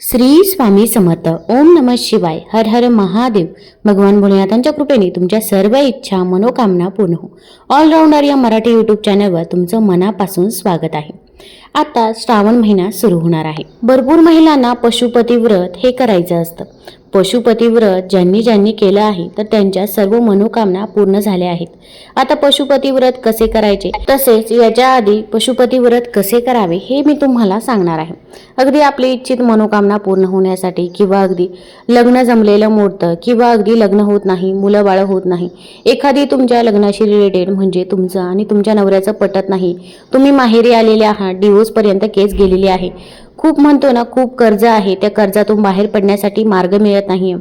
श्री स्वामी समर्थ. ओम नम शिवाय. हर हर महादेव. भगवान भोलेनाथांच्या कृपेने तुमच्या सर्व इच्छा मनोकामना पूर्ण हो. ऑलराऊंडर या मराठी यूट्यूब चॅनलवर तुमचं मनापासून स्वागत आहे. आता श्रावण महिना सुरू होणार आहे. भरपूर महिलांना पशुपती व्रत हे करायचं असतं. पशुपती व्रत ज्यांनी ज्यांनी केलं आहे तर त्यांच्या सर्व मनोकामना पूर्ण झाल्या आहेत. आता पशुपती व्रत कसे करायचे? तसेच याच्या आधी पशुपती व्रत कसे करावे हे मी तुम्हाला सांगणार आहे. अगदी आपली इच्छित मनोकामना पूर्ण होण्यासाठी किंवा अगदी लग्न जमलेलं मोडतं किंवा अगदी लग्न होत नाही मुलं बाळं होत नाही एखादी तुमच्या लग्नाशी रिलेटेड म्हणजे तुमचं आणि तुमच्या नवऱ्याचं पटत नाही तुम्ही माहेरी आलेले आहात डिवोर्सपर्यंत केस गेलेली आहे खूप म्हणतो ना खूप कर्ज आहे त्या कर्जातून बाहेर पडण्यासाठी मार्ग मिळत नाही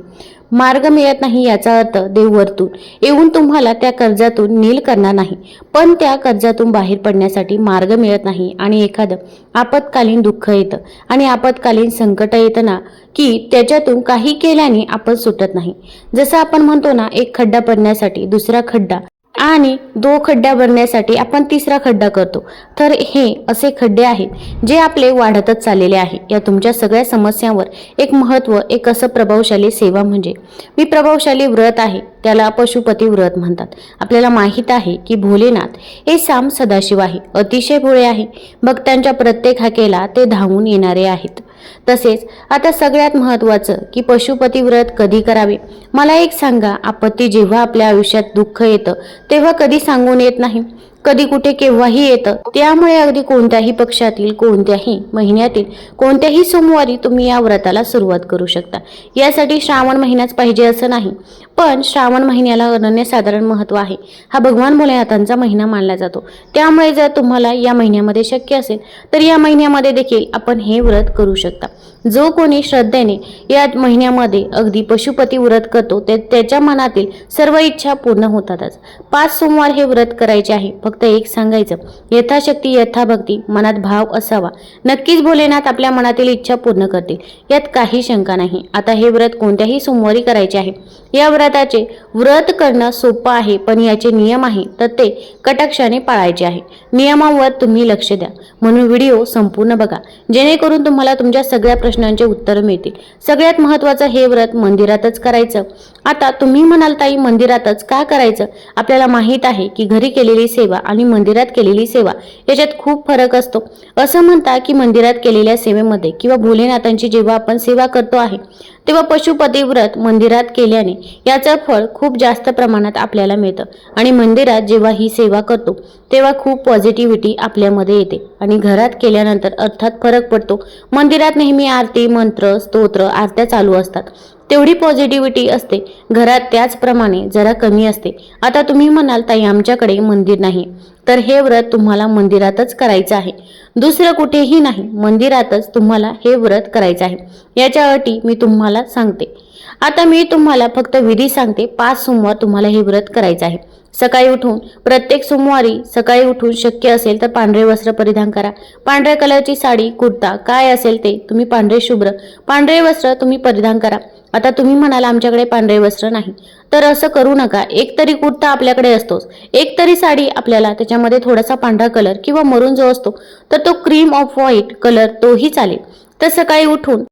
मार्ग मिळत नाही याचा अर्थ देव वरतून. येऊन तुम्हाला त्या कर्जातून नील करणार नाही पण त्या कर्जातून बाहेर पडण्यासाठी मार्ग मिळत नाही आणि एखादं आपत्कालीन दुःख येतं. आणि आपत्कालीन संकट येतं ना की त्याच्यातून काही केल्याने आपण सुटत नाही. जसं आपण म्हणतो ना एक खड्डा पडण्यासाठी दुसरा खड्डा आणि दो खड्ड्या भरण्यासाठी आपण तिसरा खड्डा करतो. तर हे असे खड्डे आहेत जे आपले वाढतच चाललेले आहे. या तुमच्या सगळ्या समस्यांवर एक महत्त्व एक असं प्रभावशाली सेवा म्हणजे. मी प्रभावशाली व्रत आहे त्याला पशुपती व्रत म्हणतात. आपल्याला माहीत आहे की भोलेनाथ हे साम सदाशिव आहे. अतिशय भोळे आहे. भक्तांच्या प्रत्येक हाकेला ते धावून येणारे आहेत. तसेच आता सगळ्यात महत्त्वाचं की पशुपती व्रत कधी करावे? मला एक सांगा आपत्ती जेव्हा आपल्या आयुष्यात दुःख येतं तेव्हा कधी सांगून येत नाही? कधी कुठे केव्हाही येतं. त्यामुळे अगदी कोणत्याही पक्षातील कोणत्याही महिन्यातील कोणत्याही सोमवारी तुम्ही या व्रताला सुरुवात करू शकता. यासाठी श्रावण महिनाच पाहिजे असं नाही. पण श्रावण महिन्याला अनन्यसाधारण महत्त्व आहे. हा भगवान भोलेनाथांचा महिना मानला जातो. त्यामुळे जर तुम्हाला या महिन्यामध्ये शक्य असेल तर या महिन्यामध्ये देखील आपण हे व्रत करू शकता. जो कोणी श्रद्धेने या महिन्यामध्ये अगदी पशुपती व्रत करतो ते त्याच्या मनातील सर्व इच्छा पूर्ण होतातच. पाच सोमवार हे व्रत करायचे आहे. फक्त एक सांगायचं. यथाशक्ती यथाभक्ती मनात भाव असावा. नक्कीच भोलेनाथ आपल्या मनातील इच्छा पूर्ण करतील. यात काही शंका नाही. आता हे व्रत कोणत्याही सोमवारी करायचे आहे. या व्रताचे व्रत करणं सोपं आहे पण याचे नियम आहे तर ते कटाक्षाने पाळायचे आहे. नियमांवर तुम्ही लक्ष द्या. म्हणून व्हिडिओ संपूर्ण बघा. जेणेकरून तुम्हाला तुमच्या सगळ्या प्रश्नांचे उत्तर मिळतील. सगळ्यात महत्त्वाचं हे व्रत मंदिरातच करायचं. आता तुम्ही म्हणाल ताई मंदिरातच का करायचं? आपल्याला माहीत आहे की घरी केलेली सेवा आणि मंदिरात केलेली सेवा याच्यात खूप फरक असतो. असं म्हणता की मंदिरात केलेल्या सेवेमध्ये किंवा भोलेनाथांची जेव्हा आपण सेवा करतो आहे तेव्हा पशुपती व्रत मंदिरात केल्याने याचं फळ खूप जास्त प्रमाणात आपल्याला मिळतं. आणि मंदिरात जेव्हा ही सेवा करतो तेव्हा खूप पॉझिटिव्हिटी आपल्यामध्ये येते. आणि घरात केल्यानंतर अर्थात फरक पडतो. मंदिरात नेहमी आरती मंत्र स्तोत्र आरत्या चालू असतात. तेवढी पॉझिटिव्हिटी असते. घरात त्याचप्रमाणे जरा कमी असते. आता तुम्ही म्हणाल ताई आमच्याकडे मंदिर नाही. तर हे व्रत तुम्हाला मंदिरातच करायचं आहे. दुसरं कुठेही नाही मंदिरातच तुम्हाला हे व्रत करायचं आहे. याच्या अटी मी तुम्हाला सांगते. आता मी तुम्हाला फक्त विधी सांगते. पाच सोमवार तुम्हाला हे व्रत करायचं आहे. सकाळी उठून प्रत्येक सोमवारी सकाळी उठून शक्य असेल तर पांढरे वस्त्र परिधान करा. पांढऱ्या कलरची साडी कुर्ता काय असेल ते तुम्ही पांढरे शुभ्र पांढरे वस्त्र तुम्ही परिधान करा. आता तुम्ही म्हणाल आमच्याकडे पांढरे वस्त्र नाही. तर असं करू नका. एक तरी कुर्ता आपल्याकडे असतोच. एक तरी साडी आपल्याला त्याच्यामध्ये थोडासा पांढरा कलर किंवा मरून जो असतो तर तो क्रीम ऑफ व्हाईट कलर तोही चालेल. तर सकाळी उठून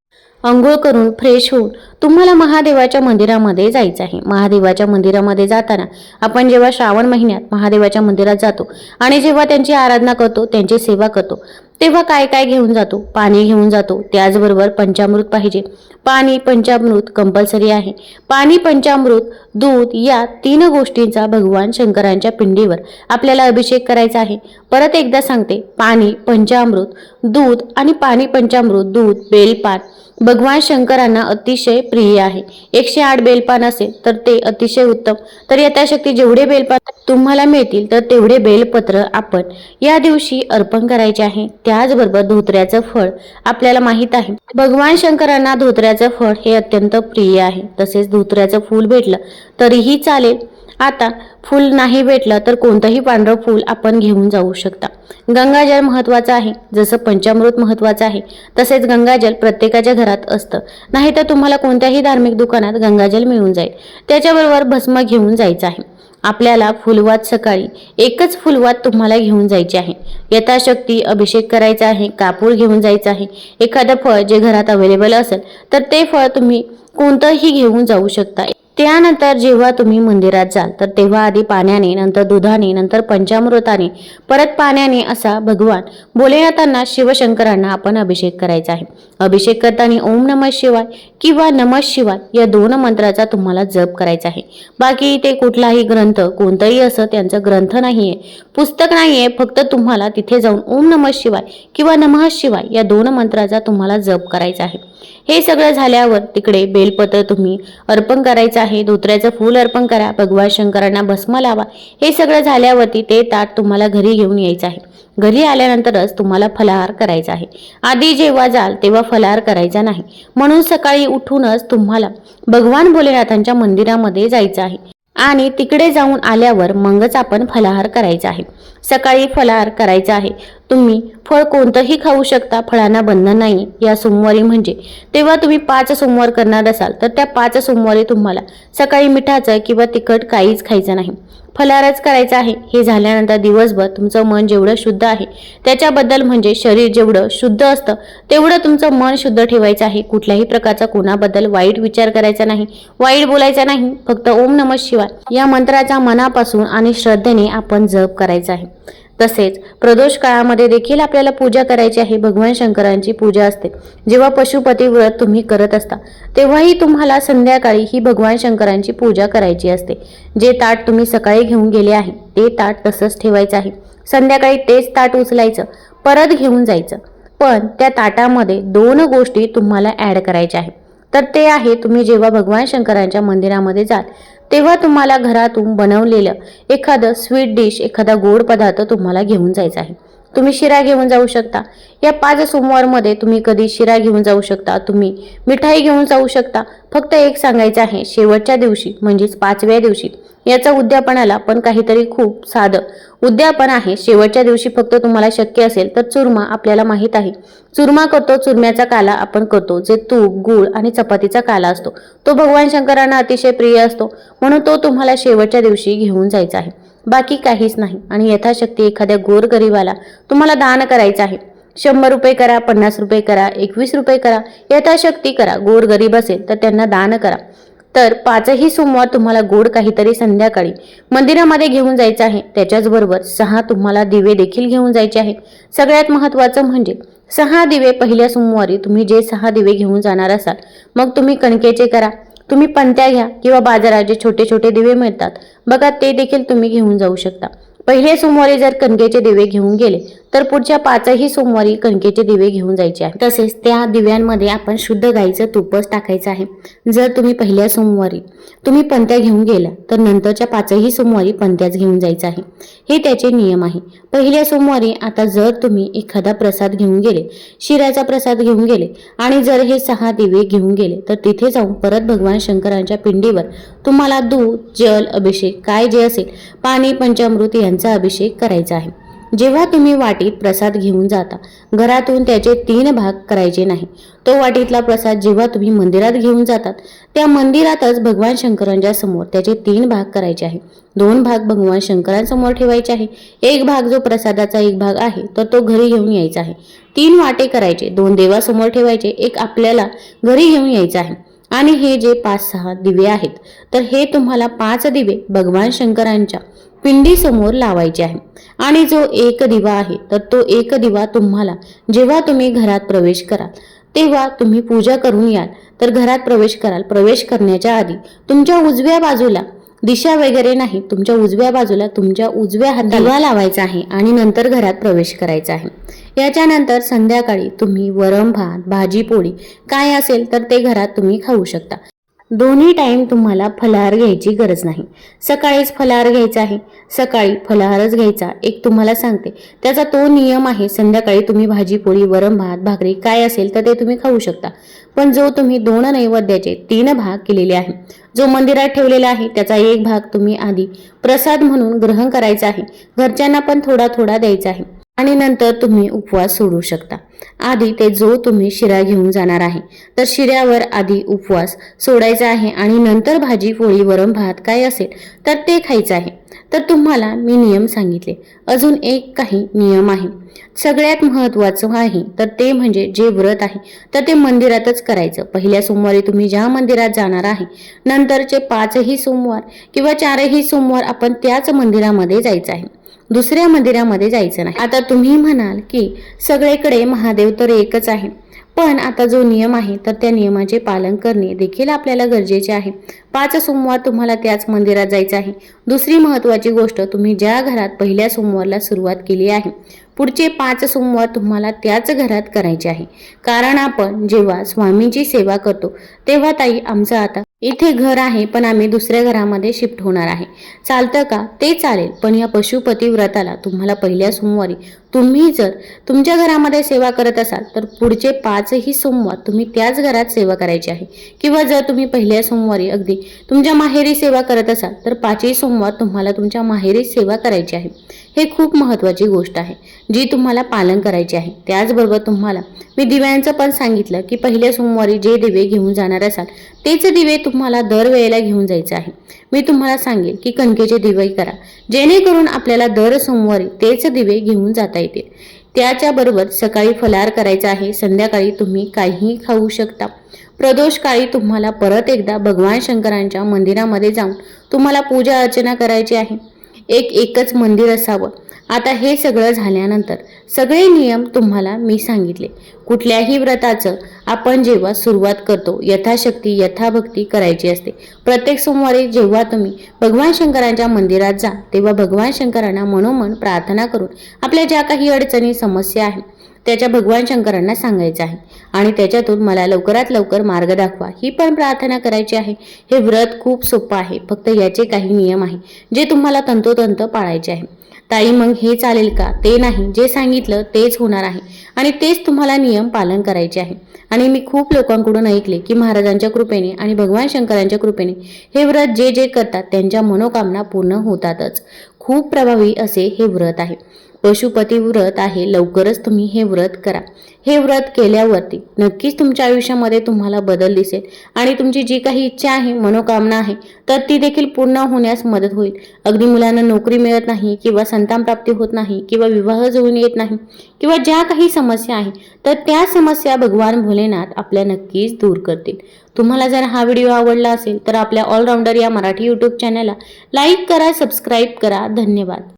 आंघोळ करून फ्रेश होऊन तुम्हाला महादेवाच्या मंदिरामध्ये जायचं आहे. महादेवाच्या मंदिरामध्ये जाताना आपण जेव्हा श्रावण महिन्यात महादेवाच्या मंदिरात जातो आणि जेव्हा त्यांची आराधना करतो त्यांची सेवा करतो तेव्हा काय काय घेऊन जातो? पाणी घेऊन जातो. त्याचबरोबर पंचामृत पाहिजे. पाणी पंचामृत कंपल्सरी आहे. पाणी पंचामृत दूध या तीन गोष्टींचा भगवान शंकरांच्या पिंडीवर आपल्याला अभिषेक करायचा आहे. परत एकदा सांगते पाणी पंचामृत दूध आणि पाणी पंचामृत दूध बेलपान भगवान शंकरांना अतिशय प्रिय आहे. एकशे आठ बेलपान असेल तर ते अतिशय उत्तम. तर यथाशक्ती जेवढे बेलपान तुम्हाला मिळतील तर तेवढे बेलपत्र आपण या दिवशी अर्पण करायचे आहे. त्याचबरोबर धोत्र्याचं फळ आपल्याला माहीत आहे. भगवान शंकरांना धोत्र्याचं फळ हे अत्यंत प्रिय आहे. तसेच धोत्र्याचं फूल भेटलं तरीही चालेल. आता फूल नाही भेटलं तर कोणतंही पांढरं फूल आपण घेऊन जाऊ शकता. गंगाजल महत्त्वाचं आहे. जसं पंचामृत महत्त्वाचं आहे तसेच गंगाजल प्रत्येकाच्या घरात असतं. नाहीतर तुम्हाला कोणत्याही धार्मिक दुकानात गंगाजल मिळून जाईल. त्याच्याबरोबर भस्म घेऊन जायचं आहे. आपल्याला फुलवात सकाळी एकच फुलवात तुम्हाला घेऊन जायची आहे. यथाशक्ती अभिषेक करायचा आहे कापूर घेऊन जायचं आहे. एखादं फळ जे घरात अवेलेबल असेल तर ते फळ तुम्ही कोणतंही घेऊन जाऊ शकता. त्यानंतर जेव्हा तुम्ही मंदिरात जाल तर तेव्हा आधी पाण्याने नंतर दुधाने नंतर पंचामृताने परत पाण्याने असा भगवान भोलेनाथांना शिवशंकरांना आपण अभिषेक करायचा आहे. अभिषेक करताना ओम नमः शिवाय किंवा नमः शिवाय या दोन मंत्राचा तुम्हाला जप करायचा आहे. बाकी ते कुठलाही ग्रंथ कोणताही असं त्यांचा ग्रंथ नाहीये पुस्तक नाहीये फक्त तुम्हाला तिथे जाऊन ओम नमः शिवाय किंवा नमः शिवाय या दोन मंत्राचा तुम्हाला जप करायचा आहे. हे सगळं झाल्यावर तिकडे बेलपत्र तुम्ही अर्पण करायचं आहे. धोत्र्याचं फूल अर्पण करा. भगवान शंकरांना भस्म लावा. हे सगळं झाल्यावरती ते ताट तुम्हाला घरी घेऊन यायचं आहे. घरी आल्यानंतरच तुम्हाला फलाहार करायचा आहे. आधी जेव्हा जाल तेव्हा फलाहार करायचा नाही. म्हणून सकाळी उठूनच तुम्हाला भगवान भोलेनाथांच्या मंदिरामध्ये जायचं आहे. आणि तिकडे जाऊन आल्यावर मगच आपण फलाहार करायचा आहे. सकाळी फलाहार करायचा आहे. तुम्ही फळ कोणतंही खाऊ शकता फळांना बंधन नाही. या सोमवारी म्हणजे तेव्हा तुम्ही पाच सोमवार करणार असाल तर त्या पाच सोमवारी तुम्हाला सकाळी मिठाचं किंवा तिखट काहीच खायचं नाही. फलाहारच करायचं आहे. हे झाल्यानंतर दिवसभर तुमचं मन जेवढं शुद्ध आहे त्याच्याबद्दल म्हणजे शरीर जेवढं शुद्ध असतं तेवढं तुमचं मन शुद्ध ठेवायचं आहे. कुठल्याही प्रकारचा कोणाबद्दल वाईट विचार करायचा नाही. वाईट बोलायचा नाही. फक्त ओम नमः शिवाय या मंत्राचा मनापासून आणि श्रद्धेने आपण जप करायचा आहे. तसेच प्रदोष काळामध्ये देखील आपल्याला पूजा करायची आहे भगवान शंकरांची पूजा असते. जेव्हा पशुपती व्रत तुम्ही करत असता तेव्हाही तुम्हाला संध्याकाळी ही भगवान शंकरांची पूजा करायची असते. जे ताट तुम्ही सकाळी घेऊन गेले आहे ते ताट तसंच ठेवायचं आहे. संध्याकाळी तेच ताट उचलायचं परत घेऊन जायचं. पण त्या ताटामध्ये दोन गोष्टी तुम्हाला ॲड करायच्या आहेत. तर ते आहे तुम्ही जेव्हा भगवान शंकरांच्या मंदिरामध्ये जाल तेव्हा तुम्हाला घरातून बनवलेलं एखादं स्वीट डिश एखादा गोड पदार्थ तुम्हाला घेऊन जायचा आहे. तुम्ही शिरा घेऊन जाऊ शकता. या पाच सोमवारमध्ये तुम्ही कधी शिरा घेऊन जाऊ शकता. तुम्ही मिठाई घेऊन जाऊ शकता. फक्त एक सांगायचं आहे शेवटच्या दिवशी म्हणजेच पाचव्या दिवशी याचा उद्यापनाला पण काहीतरी खूप साधं उद्यापन आहे. शेवटच्या दिवशी फक्त तुम्हाला शक्य असेल तर चुरमा आपल्याला माहीत आहे. चुरमा करतो चुरम्याचा काला आपण करतो जे तूप गूळ आणि चपातीचा काला असतो. तो भगवान शंकरांना अतिशय प्रिय असतो. म्हणून तो तुम्हाला शेवटच्या दिवशी घेऊन जायचा आहे. बाकी काहीच नाही. आणि यथाशक्ती एखाद्या गोरगरिबाला तुम्हाला दान करायचं आहे. शंभर रुपये करा पन्नास रुपये करा एकवीस रुपये करा यथाशक्ती करा. गोरगरीब असेल तर त्यांना दान करा. तर पाचही सोमवार तुम्हाला गोड काहीतरी संध्याकाळी मंदिरामध्ये घेऊन जायचं आहे. त्याच्याचबरोबर सहा तुम्हाला दिवे देखील घेऊन जायचे आहे. सगळ्यात महत्त्वाचं म्हणजे सहा दिवे पहिल्या सोमवारी तुम्ही जे सहा दिवे घेऊन जाणार असाल मग तुम्ही कणकेचे करा. तुम्ही पंत्या घ्या किंवा बाजारात जे छोटे छोटे दिवे मिळतात बघा ते देखील तुम्ही घेऊन जाऊ शकता. पहिले सोमवारी जर कणकेचे दिवे घेऊन गेले तर पुढच्या पाचही सोमवारी कणकेचे दिवे घेऊन जायचे आहे. तसेच त्या दिव्यांमध्ये आपण शुद्ध गाईचं तुपच टाकायचं आहे. जर तुम्ही पहिल्या सोमवारी तुम्ही पंत्या घेऊन गेला तर नंतरच्या पाचही सोमवारी पंत्याच घेऊन जायचं आहे. हे त्याचे नियम आहे. पहिल्या सोमवारी आता जर तुम्ही एखादा प्रसाद घेऊन गेले शिऱ्याचा प्रसाद घेऊन गेले आणि जर हे सहा दिवे घेऊन गेले तर तिथे जाऊन परत भगवान शंकरांच्या पिंडीवर तुम्हाला दूध जल अभिषेक काय जे असेल पाणी पंचामृत यांचा अभिषेक करायचा आहे. जेव्हा तुम्ही वाटीत प्रसाद घेऊन जाता घरातून त्याचे तीन भाग करायचे नाही. तो वाटीतला प्रसाद जेव्हा तुम्ही मंदिरात घेऊन जातात त्या मंदिरातच भगवान शंकरांच्या समोर त्याचे तीन भाग करायचे आहे. दोन भाग भगवान शंकरांसमोर ठेवायचे आहे. एक भाग जो प्रसादाचा एक भाग आहे तर तो घरी घेऊन यायचा आहे. तीन वाटे करायचे दोन देवासमोर ठेवायचे एक आपल्याला घरी घेऊन यायचं आहे. आणि हे जे पाच सहा दिवे आहेत तर हे तुम्हाला पाच दिवे भगवान शंकरांच्या पिंडीसमोर लावायचे आहे. आणि जो एक दिवा आहे तर तो एक दिवा तुम्हाला जेव्हा तुम्ही घरात प्रवेश कराल तेव्हा तुम्ही पूजा करून याल. तर घरात प्रवेश कराल. प्रवेश करण्याच्या आधी तुमच्या उजव्या बाजूला दिशा वगैरे नाही तुमच्या उजव्या बाजूला तुमच्या उजव्या हात दिवा लावायचा आहे आणि नंतर घरात प्रवेश करायचा आहे. याच्यानंतर संध्याकाळी तुम्ही वरम भात भाजी पोळी काय असेल तर ते घरात तुम्ही खाऊ शकता. दोन्ही टाइम तुम्हाला फलाहार घ्यायची गरज नाही. सकाळीच फलाहार घ्यायचा आहे. सकाळी फलाहारच घ्यायचा एक तुम्हाला सांगते. त्याचा तो नियम आहे संध्याकाळी तुम्ही भाजी पोळी वरम भात भाकरी काय असेल तर ते तुम्ही खाऊ शकता. पण जो तुम्ही दोन नैवेद्याचे तीन भाग केलेले आहे जो मंदिरात ठेवलेला आहे त्याचा एक भाग तुम्ही आधी प्रसाद म्हणून ग्रहण करायचा आहे. घरच्यांना पण थोडा थोडा द्यायचा आहे. आणि नंतर तुम्ही उपवास सोडू शकता. आधी ते जो तुम्ही शिरा घेऊन जाणार आहे तर शिऱ्यावर आधी उपवास सोडायचा आहे आणि नंतर भाजी पोळी वरण भात काय असेल तर ते खायचं आहे. तर तुम्हाला मी नियम सांगितले. अजून एक काही नियम आहे. सगळ्यात महत्त्वाचं आहे तर ते म्हणजे जे व्रत आहे तर ते मंदिरातच करायचं. पहिल्या सोमवारी तुम्ही ज्या मंदिरात जाणार आहे नंतरचे पाचही सोमवार किंवा चारही सोमवार आपण त्याच मंदिरामध्ये जायचं आहे. दुसऱ्या मंदिरामध्ये जायचं नाही. आता तुम्ही म्हणाल की सगळीकडे महादेव तर एकच आहे. पण आता जो नियम आहे तर त्या नियमाचे पालन करणे देखील आपल्याला गरजेचे आहे. पाच सोमवार तुम्हाला त्याच मंदिरात जायचं आहे. दुसरी महत्त्वाची गोष्ट तुम्ही ज्या घरात पहिल्या सोमवारला सुरुवात केली आहे पुढचे पाच सोमवार तुम्हाला त्याच घरात करायचे आहे. कारण आपण जेव्हा स्वामीची सेवा करतो तेव्हा ताई आमचं आता इथे घर आहे पण आम्ही दुसऱ्या घरामध्ये शिफ्ट होणार आहे. चालतं का? ते चालेल पण या पशुपती व्रताला तुम्हाला पहिल्या सोमवारी तुम्ही जर तुमच्या घरामध्ये सेवा करत असाल तर पुढचे पाचही सोमवार तुम्ही त्याच घरात सेवा करायची आहे. किंवा जर तुम्ही पहिल्या सोमवारी अगदी तुमच्या माहेरी सेवा करत असाल तर पाचही सोमवार तुम्हाला तुमच्या माहेरी सेवा करायची आहे. हे खूप महत्त्वाची गोष्ट आहे जी तुम्हाला पालन करायची आहे. त्याचबरोबर तुम्हाला मी दिव्यांचं पण सांगितलं की पहिल्या सोमवारी जे दिवे घेऊन जाणार असाल तेच दिवे तुम्हाला दरवेळेला घेऊन जायचं आहे. मी तुम्हाला सांगेल की कणकेचे दिवे करा जेणेकरून आपल्याला दर सोमवारी तेच दिवे घेऊन जाता येतील. त्याच्याबरोबर सकाळी फलार करायचा आहे संध्याकाळी तुम्ही काहीही खाऊ शकता. प्रदोष काळी तुम्हाला परत एकदा भगवान शंकरांच्या मंदिरामध्ये जाऊन तुम्हाला पूजा अर्चना करायची आहे. एक एकच मंदिर असावं. आता हे सगळं झाल्यानंतर सगळे नियम तुम्हाला मी सांगितले. कुठल्याही व्रताचं आपण जेव्हा सुरुवात करतो यथाशक्ती यथाभक्ती करायची असते. प्रत्येक सोमवारी जेव्हा तुम्ही भगवान शंकरांच्या मंदिरात जा तेव्हा भगवान शंकरांना मनोमन प्रार्थना करून आपल्या ज्या काही अडचणी समस्या आहेत त्याच्या भगवान शंकरांना सांगायचं आहे. आणि त्याच्यातून मला लवकरात लवकर मार्ग दाखवा. ही पण प्रार्थना करायची आहे. हे व्रत खूप सोपं आहे. फक्त याचे काही नियम आहे जे तुम्हाला तंतोतंत पाळायचे आहे. ताई मग हे चालेल का? ते नाही. जे सांगितलं तेच होणार आहे. आणि तेच तुम्हाला नियम पालन करायचे आहे. आणि मी खूप लोकांकडून ऐकले की महाराजांच्या कृपेने आणि भगवान शंकरांच्या कृपेने हे व्रत जे जे करतात त्यांच्या मनोकामना पूर्ण होतातच. खूप प्रभावी असे हे व्रत आहे. पशुपती व्रत आहे लवकरच तुम्ही हे व्रत करा. हे व्रत केल्यावरती नक्कीच तुमच्या आयुष्यामध्ये तुम्हाला बदल दिसेल आणि तुमची जी काही इच्छा आहे मनोकामना आहे तर ती देखील पूर्ण होण्यास मदत होईल. अगदी मुलांना नोकरी मिळत नाही किंवा संतान प्राप्ती होत नाही किंवा विवाह जुळून येत नाही किंवा ज्या काही समस्या आहे तर त्या समस्या भगवान भोलेनाथ आपल्या नक्कीच दूर करतील. तुम्हाला जर हा व्हिडिओ आवडला असेल तर आपल्या ऑलराऊंडर या मराठी यूट्यूब चॅनलला लाईक करा सबस्क्राईब करा. धन्यवाद.